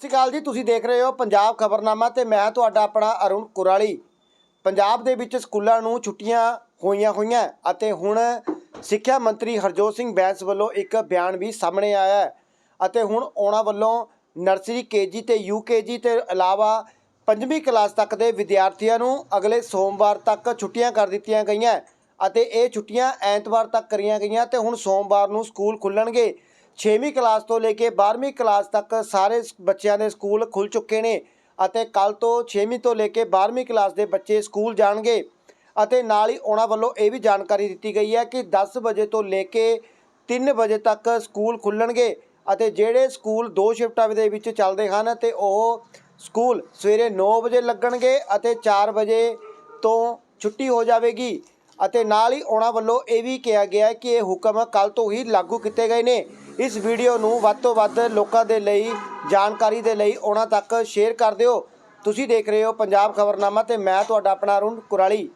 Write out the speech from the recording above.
ਸਤਿ ਸ਼੍ਰੀ ਅਕਾਲ ਜੀ, ਤੁਸੀਂ ਦੇਖ ਰਹੇ ਹੋ ਪੰਜਾਬ ਖਬਰਨਾਮਾ ਤੇ ਮੈਂ ਤੁਹਾਡਾ ਆਪਣਾ ਅਰੁਣ ਕੁਰਾਲੀ। ਪੰਜਾਬ ਦੇ ਵਿੱਚ ਸਕੂਲਾਂ ਨੂੰ ਛੁੱਟੀਆਂ ਹੋਈਆਂ ਹੋਈਆਂ ਅਤੇ ਹੁਣ ਸਿੱਖਿਆ ਮੰਤਰੀ ਹਰਜੋਤ ਸਿੰਘ ਬੈਂਸ ਵੱਲੋਂ ਇੱਕ ਬਿਆਨ ਵੀ ਸਾਹਮਣੇ ਆਇਆ ਹੈ ਅਤੇ ਹੁਣ ਉਹਨਾਂ ਵੱਲੋਂ ਨਰਸਰੀ ਕੇਜੀ ਤੇ ਯੂਕੇਜੀ ਤੇ ਇਲਾਵਾ ਪੰਜਵੀਂ ਕਲਾਸ ਤੱਕ ਦੇ ਵਿਦਿਆਰਥੀਆਂ ਨੂੰ ਅਗਲੇ ਸੋਮਵਾਰ ਤੱਕ ਛੁੱਟੀਆਂ ਕਰ ਦਿੱਤੀਆਂ ਗਈਆਂ ਅਤੇ ਇਹ ਛੁੱਟੀਆਂ ਐਤਵਾਰ ਤੱਕ ਕਰੀਆਂ ਗਈਆਂ ਤੇ ਹੁਣ ਸੋਮਵਾਰ ਨੂੰ ਸਕੂਲ ਖੁੱਲਣਗੇ। 6ਵੀਂ ਕਲਾਸ ਤੋਂ ਲੈ ਕੇ 12ਵੀਂ ਕਲਾਸ ਤੱਕ ਸਾਰੇ ਬੱਚਿਆਂ ਦੇ ਸਕੂਲ ਖੁੱਲ ਚੁੱਕੇ ਨੇ ਅਤੇ ਕੱਲ ਤੋਂ 6ਵੀਂ ਤੋਂ ਲੈ ਕੇ 12ਵੀਂ ਕਲਾਸ ਦੇ ਬੱਚੇ ਸਕੂਲ ਜਾਣਗੇ। ਅਤੇ ਨਾਲ ਹੀ ਉਹਨਾਂ ਵੱਲੋਂ ਇਹ ਵੀ ਜਾਣਕਾਰੀ ਦਿੱਤੀ ਗਈ ਹੈ ਕਿ 10 ਵਜੇ ਤੋਂ ਲੈ ਕੇ 3 ਵਜੇ ਤੱਕ ਸਕੂਲ ਖੁੱਲਣਗੇ ਅਤੇ ਜਿਹੜੇ ਸਕੂਲ ਦੋ ਸ਼ਿਫਟਾਂ ਦੇ ਵਿੱਚ ਚੱਲਦੇ ਹਨ ਤੇ ਉਹ ਸਕੂਲ ਸਵੇਰੇ 9 ਵਜੇ ਲੱਗਣਗੇ ਅਤੇ 4 ਵਜੇ ਤੋਂ ਛੁੱਟੀ ਹੋ ਜਾਵੇਗੀ। ਅਤੇ ਨਾਲ ਹੀ ਉਹਨਾਂ ਵੱਲੋਂ ਇਹ ਵੀ ਕਿਹਾ ਗਿਆ ਕਿ ਇਹ ਹੁਕਮ ਕੱਲ ਤੋਂ ਹੀ ਲਾਗੂ ਕੀਤੇ ਗਏ ਨੇ। ਇਸ ਵੀਡੀਓ ਨੂੰ ਵੱਧ ਤੋਂ ਵੱਧ ਲੋਕਾਂ ਦੇ ਲਈ, ਜਾਣਕਾਰੀ ਦੇ ਲਈ ਉਹਨਾਂ ਤੱਕ ਸ਼ੇਅਰ ਕਰ ਦਿਓ। ਤੁਸੀਂ ਦੇਖ ਰਹੇ ਹੋ ਪੰਜਾਬ ਖਬਰਨਾਮਾ ਤੇ ਮੈਂ ਤੁਹਾਡਾ ਆਪਣਾ ਅਰੁਣ ਕੁਰਾਲੀ।